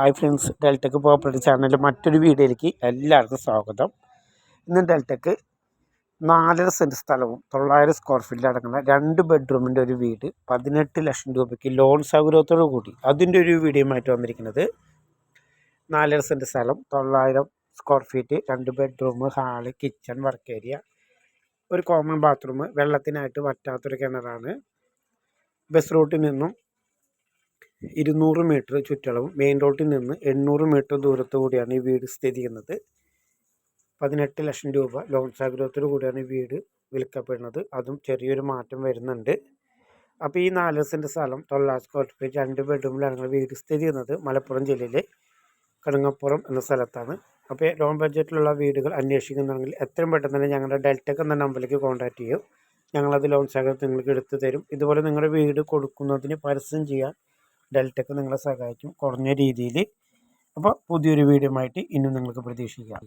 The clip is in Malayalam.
ഹായ് ഫ്രണ്ട്സ് ഡെൽറ്റക്ക് പ്രോപ്പർട്ടി ചാനലിൽ മറ്റൊരു വീഡിയോയിലേക്ക് എല്ലാവർക്കും സ്വാഗതം. ഇന്ന് ഡെൽറ്റക്ക് നാലര സെന്റ് സ്ഥലവും തൊള്ളായിരം സ്ക്വയർ ഫീറ്റിൽ അടങ്ങുന്ന രണ്ട് ബെഡ്റൂമിന്റെ ഒരു വീട് പതിനെട്ട് ലക്ഷം രൂപയ്ക്ക് ലോൺ സൗകര്യത്തോടു കൂടി. അതിന്റെ ഒരു വീഡിയോയുമായിട്ട് വന്നിരിക്കുന്നത് നാലര സെന്റ് സ്ഥലം തൊള്ളായിരം സ്ക്വയർ ഫീറ്റ് രണ്ട് bedroom hall kitchen work area ഒരു കോമൺ ബാത്റൂം വെള്ളത്തിനായിട്ട് വറ്റാത്തൊരു കിണറാണ്. ബസ് റൂട്ടിൽ നിന്നും ഇരുന്നൂറ് മീറ്റർ ചുറ്റളവ് മെയിൻ റോഡിൽ നിന്ന് എണ്ണൂറ് മീറ്റർ ദൂരത്തു കൂടിയാണ് ഈ വീട് സ്ഥിതി ചെയ്യുന്നത്. പതിനെട്ട് ലക്ഷം രൂപ ലോൺ സൗകര്യത്തോടു കൂടിയാണ് ഈ വീട് വിൽക്കപ്പെടുന്നത്. അതും ചെറിയൊരു മാറ്റം വരുന്നുണ്ട്. അപ്പോൾ ഈ നാല് സെന്റ് സ്ഥലം തൊള്ളായിരം സ്ക്വയർ ഫീറ്റ് രണ്ട് ബെഡ്റൂമിലാണ് വീട് സ്ഥിതി ചെയ്യുന്നത്. മലപ്പുറം ജില്ലയിലെ കടുങ്ങപ്പുറം എന്ന സ്ഥലത്താണ്. അപ്പോൾ ലോൺ ബഡ്ജറ്റിലുള്ള വീടുകൾ അന്വേഷിക്കുന്നുണ്ടെങ്കിൽ എത്രയും പെട്ടെന്ന് തന്നെ ഞങ്ങളുടെ ഡെൽറ്റക്ക് എന്ന നമ്പറിലേക്ക് കോൺടാക്റ്റ് ചെയ്യും. ഞങ്ങളത് ലോൺ സൗകര്യം നിങ്ങൾക്ക് എടുത്തു തരും. ഇതുപോലെ നിങ്ങളുടെ വീട് കൊടുക്കുന്നതിന് പരസ്യം ചെയ്യാൻ ഡെൽറ്റക്ക് നിങ്ങളെ സഹായിക്കും കുറഞ്ഞ രീതിയിൽ. അപ്പോൾ പുതിയൊരു വീഡിയോ ആയിട്ട് ഇന്നും നിങ്ങൾക്ക് പ്രതീക്ഷിക്കാം.